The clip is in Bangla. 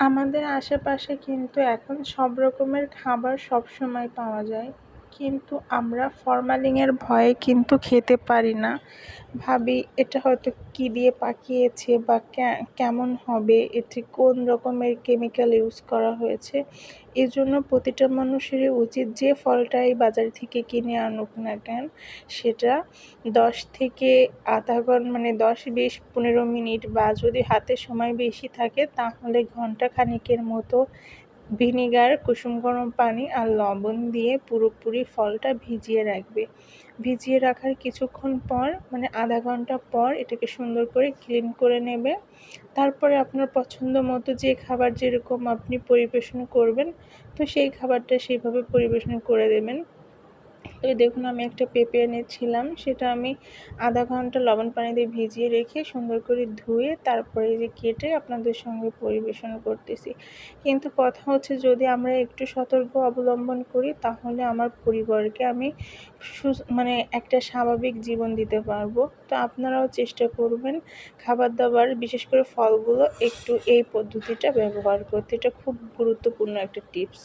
আমাদের আশেপাশে কিন্তু এখন সব রকমের খাবার সব সময় পাওয়া যায়। কিন্তু আমরা ফরমালিনের ভয়ে কিন্তু খেতে পারি না। ভাবি, এটা হয়তো কী দিয়ে পাকিয়েছে বা কেমন হবে? এতে কোন রকমের কেমিক্যাল ইউজ করা হয়েছে? এজন্য প্রতিটা মানুষেরই উচিত যে ফলটাই বাজার থেকে কিনে আনুক না কেন, সেটা দশ থেকে আধা ঘণ্টা মানে দশ, বিশ, পনেরো মিনিট বা যদি হাতে সময় বেশি থাকে, তাহলে ঘণ্টা খানেকের মতো ভিনিগার, কুসুম গরম পানি আর লবণ দিয়ে পুরোপুরি ফলটা ভিজিয়ে রাখবে। ভিজিয়ে রাখার কিছুক্ষণ পর মানে আধা ঘণ্টা পর এটাকে সুন্দর করে ক্লিন করে নেবে। তারপরে আপনার পছন্দ মতো যে খাবার যেরকম আপনি পরিবেশন করবেন, তো সেই খাবারটা সেইভাবে পরিবেশন করে দেবেন। তো দেখুন, আমি একটা পেঁপে এনেছিলাম। সেটা আমি আধা ঘণ্টা লবণ পানি দিয়ে ভিজিয়ে রেখে সুন্দর করে ধুয়ে তারপরে যে কেটে আপনাদের সঙ্গে পরিবেশন করতেছি। কিন্তু কথা হচ্ছে, যদি আমরা একটু সতর্ক অবলম্বন করি, তাহলে আমার পরিবারকে আমি মানে একটা স্বাভাবিক জীবন দিতে পারব। তো আপনারাও চেষ্টা করবেন খাবার দাবার, বিশেষ করে ফলগুলো একটু এই পদ্ধতিটা ব্যবহার করতে। এটা খুব গুরুত্বপূর্ণ একটা টিপস।